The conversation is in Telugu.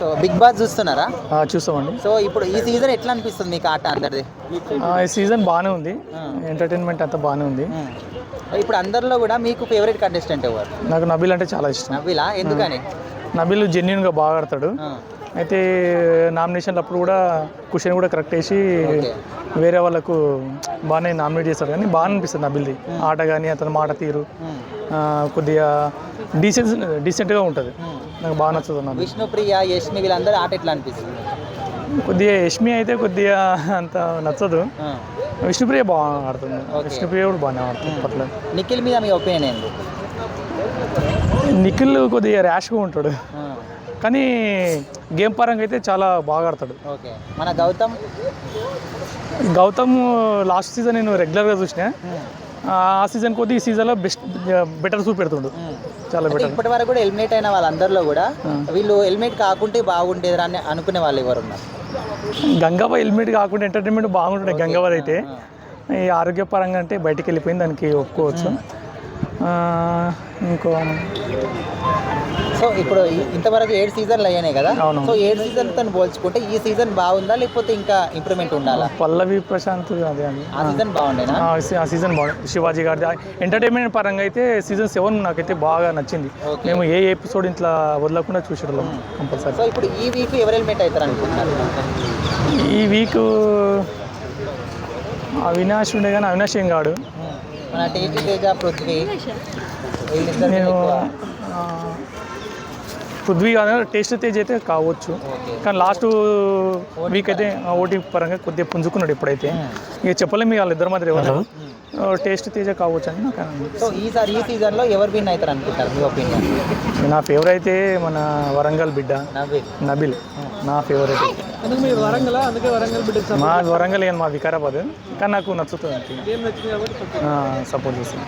సో బిగ్ బాస్ చూస్తున్నారా? చూస్తామండి. సో ఇప్పుడు ఈ సీజన్ ఎట్లా అనిపిస్తుంది మీకు ఆట అందరిది? ఈ సీజన్ బాగానే ఉంది. ఎంటర్టైన్మెంట్ అంతా బాగానే ఉంది. ఇప్పుడు అందరిలో కూడా మీకు ఫేవరెట్ కంటెస్టెంట్ ఎవరు? నాకు నబీల్ అంటే చాలా ఇష్టం. నవ్విలా ఎందుకని? నబీల్ జెన్యున్గా బాగా ఆడతాడు. అయితే నామినేషన్లు అప్పుడు కూడా క్వశ్చన్ కూడా కరెక్ట్ వేసి. వేరే వాళ్ళకు బాగానే నామినేట్ చేస్తాడు కానీ బాగా అనిపిస్తుంది నబిల్ది ఆట కానీ అతని మాట తీరు. ఆ, కొద్దిగా డీసెంట్ డీసెంట్గా ఉంటుంది. నాకు బాగా నచ్చుతుంది నబిల్ విష్ణుప్రియ యష్మి వీళ్ళందరూ ఆట ఎట్లా అనిపిస్తుంది? కొద్దిగా యష్మి అయితే కొద్దిగా అంత నచ్చదు. విష్ణుప్రియ బాగా ఆడుతుంది. విష్ణుప్రియ కూడా బాగానే ఆడుతుంది పట్ల నిఖిల్ మీద మీ ఒపీనియన్ ఏంది? నిఖిల్ కొద్దిగా ర్యాష్గా ఉంటాడు. కానీ గేమ్ పరంగా అయితే చాలా బాగా ఆడతాడు. ఓకే. మన గౌతమ్? గౌతమ్ లాస్ట్ సీజన్ నేను రెగ్యులర్గా చూసిన. మ్మ్. ఆ సీజన్ కొద్ది ఈ సీజన్లో బెస్ట్ బెటర్ చూపెడుతుండు మ్మ్. చాలా బెటర్. ఇప్పటి వరకు కూడా ఎలిమినేట్ అయిన వాళ్ళందరిలో కూడా వీళ్ళు ఎలిమినేట్ కాకుంటే బాగుండేది అని అనుకునే వాళ్ళు ఎవరు ఉన్నారు గంగావ హెల్మెట్ కాకుండా ఎంటర్టైన్మెంట్ బాగుంటుండే గంగావర్ అయితే ఈ ఆరోగ్యపరంగా అంటే బయటికి వెళ్ళిపోయింది దానికి ఒప్పుకోవచ్చు. ఇంకో సో ఇప్పుడు ఇంతవరకు ఏడు సీజన్లు అయ్యాయి కదా? అవును. సో ఏడు సీజన్తో పోల్చుకుంటే ఈ సీజన్ బాగుందా లేకపోతే ఇంకా ఇంప్రూవ్మెంట్ ఉండాలా? పల్లవి ప్రశాంత్ అదే అండి. ఆ సీజన్ బాగుండేనా? ఆ సీజన్ బాగుంది శివాజీ గారిది. ఎంటర్టైన్మెంట్ పరంగా అయితే సీజన్ సెవెన్ నాకైతే బాగా నచ్చింది. మేము ఏ ఎపిసోడ్ ఇట్లా వదలకుండా చూసేటోళ్ళం కంపల్సరీ. సో ఇప్పుడు ఈ వీక్ ఎవరు ఎలిమినేట్ అవుతారు అనుకుంటున్నారు? ఈ వీక్ అవినాష్ ఉండే కానీ అవినాష్ ఏం కాడు. మన టేస్టీ తేజ పృథ్వీ వీళ్ళిద్దరు నేను ఎక్కువ ఆ, పృథ్వీ కానీ టేస్ట్ తేజ్ అయితే కావచ్చు. కానీ లాస్ట్ వీక్ అయితే ఓటీ పరంగా కొద్దిగా పుంజుకున్నాడు ఇప్పుడైతే. ఇక చెప్పలేము ఇక వాళ్ళిద్దరి మధ్య ఎవరు? టేస్ట్ తేజ కావచ్చు అని నాకు. సో ఈసారి ఈ సీజన్లో ఎవరు విన్ అవుతారు అనుకుంటారు? మీ ఒపీనియన్ నా ఫేవరెట్ అయితే మన వరంగల్ బిడ్డ. నబిల్. నా ఫేవరెట్ వరంగల్? అందుకే వరంగల్ బిడ్డ మా వరంగల్ మా వికారాబాద్. కానీ నాకు నచ్చుతుంది సపోర్ట్ చేస్తాను.